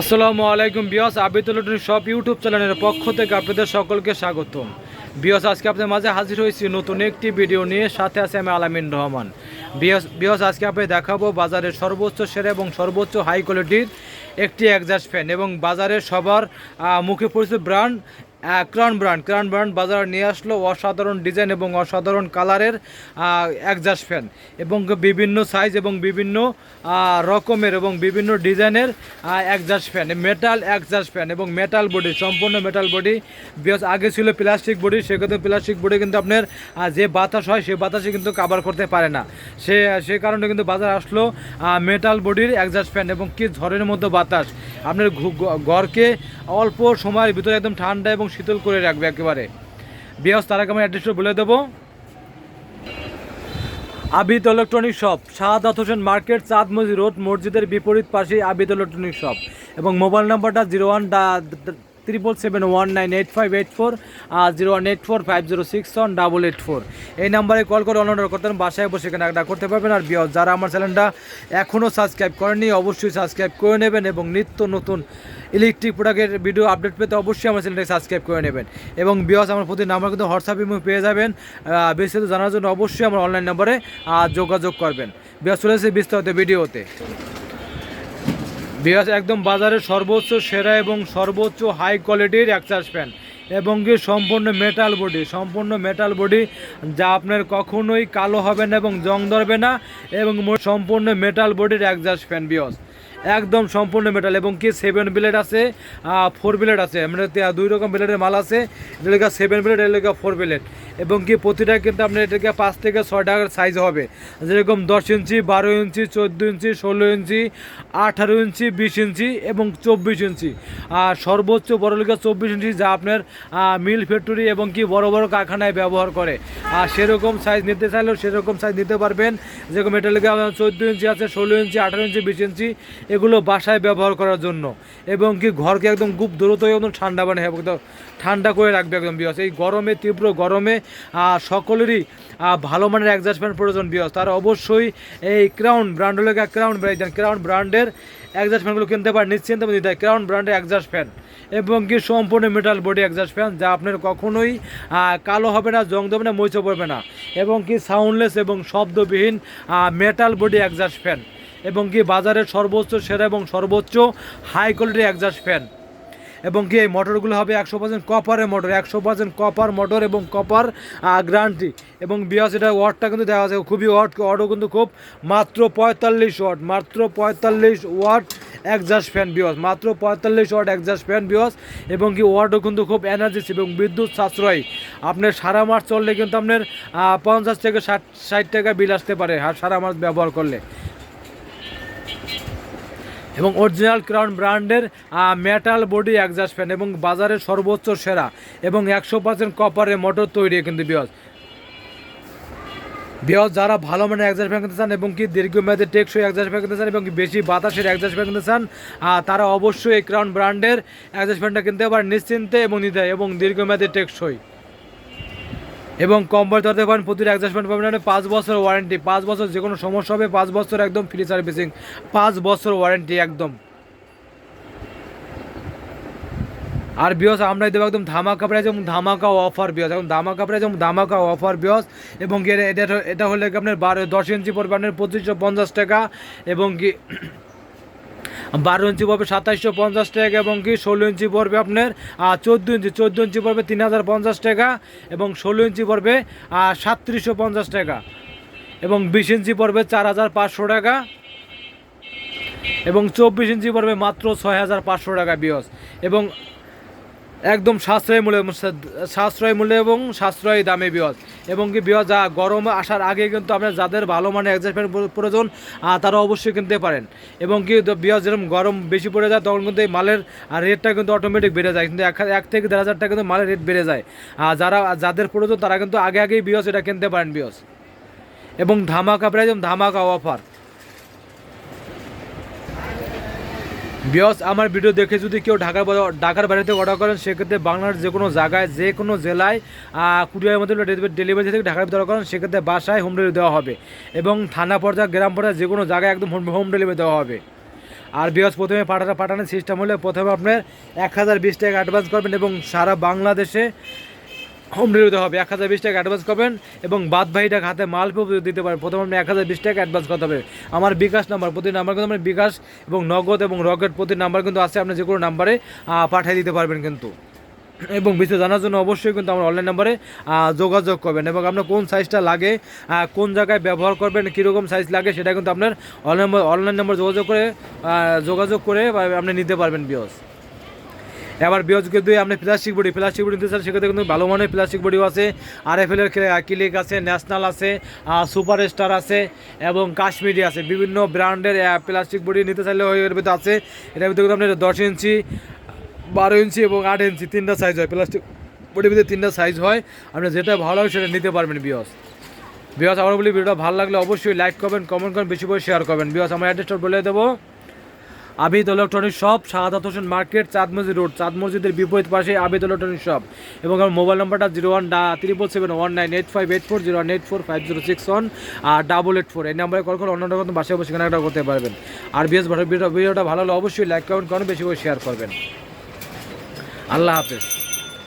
আসসালামু আলাইকুম বিয়স আবিদুল সব ইউটিউব চ্যানেলের পক্ষ থেকে আপনাদের সকলকে স্বাগতম। বিয়স, আজকে আপনাদের মাঝে হাজির হয়েছি নতুন একটি ভিডিও নিয়ে, সাথে আছে আমি আলামিন রহমান। বিয়স বিয়স, আজকে আপনি দেখাবো বাজারের সর্বোচ্চ সেরা এবং সর্বোচ্চ হাই কোয়ালিটির একটি অ্যাডজাস্ট ফ্যান এবং বাজারের সবার মুখে পরিচিত brand crown brand crown brand বাজারে নিয়ে আসলো অসাধারণ ডিজাইন এবং অসাধারণ কালারের একজাস্ট ফ্যান এবং বিভিন্ন সাইজ এবং বিভিন্ন রকমের এবং বিভিন্ন ডিজাইনের exhaust fan metal exhaust fan এবং মেটাল বডি সম্পূর্ণ মেটাল বডি বিকজ আগে ছিল প্লাস্টিক বডি সেক্ষেত্রে প্লাস্টিক বডি কিন্তু আপনার যে বাতাস হয়, সে বাতাসে কিন্তু কাভার করতে পারে না। সে সে কারণে কিন্তু বাজার আসলো মেটাল বডির একজাস্ট ফ্যান এবং কি ঝড়ের মধ্যে বাতাস। আপনার ঘরকে অল্প সময়ের ভিতরে একদম ঠান্ডা এবং শীতল করে রাখবে একেবারে। বিয়াস তারাকে আমি অ্যাড্রেসটা বলে দেবো। Abid electronic shop Shahadat Hossain market Chand Masjid road মসজিদের বিপরীত পাশে আবিদ ইলেকট্রনিক শপ এবং মোবাইল নাম্বারটা zero one triple seven one nine eight five eight four আর zero one eight four five zero six one double eight four এই নাম্বারে call করে online করতেন বাসায় বসে কেনাকাটা করতে পারবেন। আর বিয়স যারা আমার চ্যানেলটা এখনও সাবস্ক্রাইব করেননি, অবশ্যই সাবস্ক্রাইব করে নেবেন এবং নিত্য নতুন ইলেকট্রিক প্রোডাক্টের ভিডিও আপডেট পেতে অবশ্যই আমার চ্যানেলটাকে সাবস্ক্রাইব করে নেবেন। এবং বিয়স আমার প্রতি নাম্বার কিন্তু হোয়াটসঅ্যাপ ইমো পেয়ে যাবেন। বিস্তারিত জানার জন্য অবশ্যই আমার অনলাইন নাম্বারে যোগাযোগ করবেন। বিয়স চলে এসেছে বিস্তারিত ভিডিওতে বিয়াস একদম বাজারের সর্বোচ্চ সেরা এবং সর্বোচ্চ হাই কোয়ালিটির একচার্জ প্যান এবং কি সম্পূর্ণ মেটাল বডি সম্পূর্ণ মেটাল বডি যা আপনার কখনোই কালো হবে না এবং জং ধরবে না এবং সম্পূর্ণ মেটাল বডির একজাস্ট ফ্যান বিয়স একদম সম্পূর্ণ মেটাল এবং কি সেভেন ব্লেড আছে ফোর ব্লেড আছে। মানে দুই রকম ব্লেডের মাল আছে এটা লেখা সেভেন ব্লেড এটা লেখা ফোর ব্লেড এবং কি প্রতিটা কিন্তু আপনার এটাকে পাঁচ থেকে ছয় টাকার সাইজ হবে। যেরকম দশ ইঞ্চি, বারো ইঞ্চি, চোদ্দ ইঞ্চি, ষোলো ইঞ্চি, আঠারো ইঞ্চি, বিশ ইঞ্চি এবং চব্বিশ ইঞ্চি। আর সর্বোচ্চ বড় লেখা চব্বিশ ইঞ্চি যা আপনার মিল ফ্যাক্টরি এবং কি বড় বড় কারখানায় ব্যবহার করে। আর সেরকম সাইজ নিতে চাইলেও সেরকম সাইজ নিতে পারবেন। যেরকম এটা লেগে চোদ্দ ইঞ্চি আছে, ষোলো ইঞ্চি, আঠারো ইঞ্চি, বিশ ইঞ্চি এগুলো বাসায় ব্যবহার করার জন্য। এবং কি ঘরকে একদম খুব দ্রুত একদম ঠান্ডা বানিয়ে একদম ঠান্ডা করে রাখবে একদম, বিয়স। এই গরমে, তীব্র গরমে সকলেরই ভালো মানের অ্যাডজাস্ট ফ্যান প্রয়োজন, বিয়স। তারা অবশ্যই এই ক্রাউন ব্র্যান্ড লেগে ক্রাউন ব্র্যান্ড ক্রাউন ব্র্যান্ডের অ্যাডজাস্ট ফ্যানগুলো কিনতে পারেন, নিশ্চিন্ত নিতে ক্রাউন ব্র্যান্ডের অ্যাডজাস্ট ফ্যান এবং কি সম্পূর্ণ মেটাল বডি অ্যাডজাস্ট ফ্যান যা আপনার কখনোই কালো হবে না, জং দেবে না মইচো পড়বে না। এবং কি সাউন্ডলেস এবং শব্দবিহীন মেটাল বডি অ্যাডজাস্ট ফ্যান এবং কি বাজারের সর্বোচ্চ, সেরা এবং সর্বোচ্চ হাই কোয়ালিটির অ্যাডজাস্ট ফ্যান এবং কি এই মোটরগুলো হবে একশো পার্সেন্ট কপারের মোটর একশো পার্সেন্ট কপার মোটর এবং কপার গ্রান্টি এবং বিয়াস এটা ওয়াটটা কিন্তু দেখা যাচ্ছে খুবই ওয়াট ওয়াটও কিন্তু খুব মাত্র পঁয়তাল্লিশ ওয়াট মাত্র পঁয়তাল্লিশ ওয়াট একজাস্ট ফ্যান বিয়স, মাত্র পঁয়তাল্লিশ ওয়াট একজাস্ট ফ্যান বিয়স। এবং কি ওয়াটও কিন্তু খুব এনার্জি এবং বিদ্যুৎ সাশ্রয়ী। আপনার সারা মাস চললে কিন্তু আপনার পঞ্চাশ থেকে ষাট ষাট টাকা বিল আসতে পারে, আর সারা মাস ব্যবহার করলে। এবং অরিজিনাল ক্রাউন ব্র্যান্ডের মেটাল বডি অ্যাডজাস্ট ফ্যান এবং বাজারের সর্বোচ্চ সেরা এবং একশো পার্সেন্ট কপারের মোটর তৈরি কিন্তু বিয়স। বিয়স, যারা ভালো মানের অ্যাডজাস্ট ফ্যান কিনতে চান এবং কি দীর্ঘমেয়াদী টেকসই অ্যাডজাস্ট ফ্যান কিনতে চান এবং বেশি বাতাসের অ্যাডজাস্ট ফ্যান কিনতে চান তারা অবশ্যই এই ক্রাউন ব্র্যান্ডের অ্যাডজাস্ট ফ্যানটা কিনতে পারেন নিশ্চিন্তে এবং নিতে এবং দীর্ঘমেয়াদী টেকসই। এবং কম বয়স ধরতে পারেন প্রতিটা অ্যাডজাস্টমেন্ট পাবেন। আপনি পাঁচ বছর ওয়ারেন্টি পাঁচ বছর যে কোনো সমস্যা হবে, পাঁচ বছর একদম ফ্রি সার্ভিসিং পাঁচ বছর ওয়ারেন্টি একদম। আর বিয়স আমরা দেবো একদম ধামাকা প্রাইস এবং ধামাকা অফার বিয়স। এবং ধামাকা প্রাইস এবং ধামাকা অফার বিয়স। এবং এটা এটা- হলে আপনার বারো দশ ইঞ্চি পড়বে আপনার পঁচিশশো পঞ্চাশ টাকা। এবং কি বারো ইঞ্চি পড়বে সাতাইশশো পঞ্চাশ টাকা এবং কি ষোলো ইঞ্চি পড়বে আপনার চোদ্দ ইঞ্চি চোদ্দ ইঞ্চি পড়বে তিন হাজার পঞ্চাশ টাকা এবং ষোলো ইঞ্চি পড়বে সাতত্রিশশো পঞ্চাশ টাকা এবং বিশ ইঞ্চি পড়বে চার হাজার পাঁচশো টাকা এবং চব্বিশ ইঞ্চি পড়বে মাত্র ছয় হাজার পাঁচশো টাকা বিয়স এবং একদম সাশ্রয় মূল্যে সাশ্রয় মূল্যে এবং সাশ্রয়ী দামে বিয়জ এবং কি বিয়স, যা গরম আসার আগে কিন্তু আপনার যাদের ভালো মানে অ্যাডজাস্টমেন্ট প্রয়োজন তারা অবশ্যই কিনতে পারেন। এবং কি বিয়স যেরকম গরম বেশি পড়ে যায়, তখন কিন্তু এই মালের রেটটা কিন্তু অটোমেটিক বেড়ে যায়। কিন্তু এক থেকে দেড় হাজার টাকা কিন্তু মালের রেট বেড়ে যায়। আর যারা, যাদের প্রয়োজন, তারা কিন্তু আগে আগেই বিয়জ এটা কিনতে পারেন বিয়জ এবং ধামাকা প্রায় ধামাকা অফার বিয়স আমার ভিডিও দেখে যদি কেউ ঢাকার ঢাকার বাড়িতে অর্ডার করেন, সেক্ষেত্রে বাংলার যে কোনো জায়গায়, যে কোনো জেলায় কুরিয়ারের মধ্যে ডেলিভারি থেকে ঢাকার ভিতরে করেন, সেক্ষেত্রে বাসায় হোম ডেলিভারি দেওয়া হবে। এবং থানা পর্যায়ে, গ্রাম পর্যায়ে যে কোনো জায়গায় একদম হোম হোম ডেলিভারি দেওয়া হবে। আর বিয়স প্রথমে পাঠানো পাঠানোর সিস্টেম হলে প্রথমে আপনার এক হাজার বিশ টাকা অ্যাডভান্স করবেন এবং সারা বাংলাদেশে হোম ডেলিভারি হবে। এক হাজার বিশ টাকা অ্যাডভান্স করবেন এবং বাদ টাকা হাতে মাল দিতে পারেন। প্রথমে আপনি এক হাজার বিশ টাকা অ্যাডভান্স করতে হবে। আমার বিকাশ নাম্বার প্রতি নাম্বার কিন্তু আমার বিকাশ এবং নগদ এবং রকেট প্রতি নাম্বার কিন্তু আছে আপনি যে কোনো নাম্বারে পাঠিয়ে দিতে পারবেন কিন্তু। এবং বিস্তারিত জানার জন্য অবশ্যই কিন্তু আমার অনলাইন নাম্বারে যোগাযোগ করবেন এবং আপনার কোন সাইজটা লাগে কোন জায়গায় ব্যবহার করবেন, কীরকম সাইজ লাগে সেটা কিন্তু আপনার অনলাইন অনলাইন নাম্বার যোগাযোগ করে যোগাযোগ করে আপনি নিতে পারবেন বিয়স এবার বিয়স কিন্তু আপনি প্লাস্টিক বডি প্লাস্টিক বডি নিতে চান সেক্ষেত্রে কিন্তু ভালো মানের প্লাস্টিক বডিও আছে। আর এফ এলের ক্লিক আছে ন্যাশনাল আছে সুপার স্টার আছে, এবং কাশ্মীরি আছে। বিভিন্ন ব্র্যান্ডের প্লাস্টিক বডি নিতে চাইলে এর ভিতরে আছে। এটার ভিতরে কিন্তু আপনার দশ ইঞ্চি, বারো ইঞ্চি এবং আট ইঞ্চি তিনটা সাইজ হয়। প্লাস্টিক বডির ভিতরে তিনটা সাইজ হয়। আপনি যেটা ভালো হয় সেটা নিতে পারবেন বিয়স বিয়স আমার বলি, ভিডিওটা ভালো লাগলে অবশ্যই লাইক করবেন কমেন্ট করবেন, বেশি করে শেয়ার করবেন। বিয়স আমার অ্যাড্রেসটা বলে দেবো। Abid electronic shop Shahadat Hossain market, Chand Masjid road, চাঁদ মসজিদের বিপরীত পাশে আবিদ ইলেকট্রনিক শপ এবং আমার মোবাইল নাম্বারটা zero one triple seven one nine eight five eight four zero one eight four five zero six one আর ডাবল এইট ফোর এই নাম্বারে call করে অন্য রকম বাসায় বসে কেনাকাটা করতে পারবেন। আর বিএস ভিডিওটা ভালো হলে অবশ্যই লাইক কমেন্ট করুন বেশি করে শেয়ার করবেন। আল্লাহ হাফেজ।